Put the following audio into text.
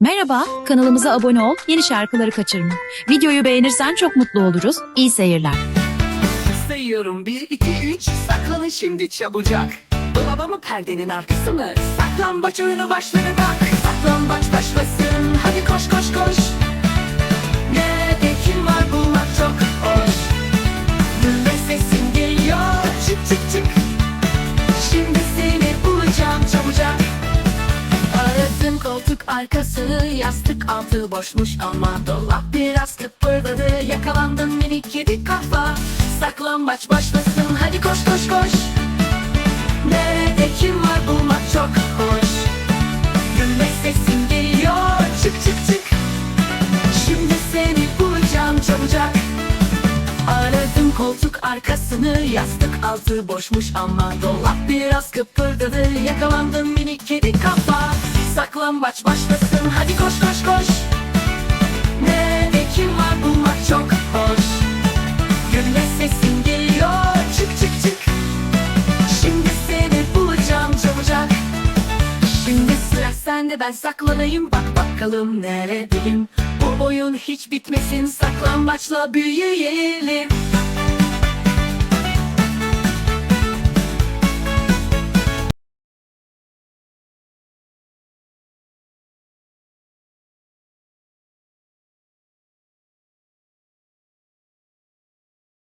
Merhaba, kanalımıza abone ol, yeni şarkıları kaçırma. Videoyu beğenirsen çok mutlu oluruz. İyi seyirler. Sayıyorum bir, iki, üç Saklanın şimdi çabucak Dolaba perdenin arkası mı? Saklambaç oyunu başladı bak Saklambaç başlasın Hadi koş koş koş Nerede kim var bulmak çok hoş Gülme sesin geliyor Çık çık çık Şimdi seni bulacağım çabucak arkası Yastık altı boşmuş ama Dolap biraz kıpırdadı. Yakalandın minik kedi kafa. Saklambaç başlasın Hadi koş koş koş. Nerede kim var bulmak çok hoş. Gülme sesin geliyor Çık çık çık. Şimdi seni bulacağım çabucak. Aradım koltuk arkasını Yastık altı boşmuş ama Dolap biraz kıpırdadı. Yakalandın minik Saklambaç başlasın. Hadi koş koş koş. Nerede kim var bulmak çok hoş. Gülme sesin geliyor. Çık çık çık. Şimdi seni bulacağım çabucak. Şimdi sıra sende. Ben saklanayım. Bak bakalım neredeyim. Bu oyun hiç bitmesin. Saklambaçla büyüyelim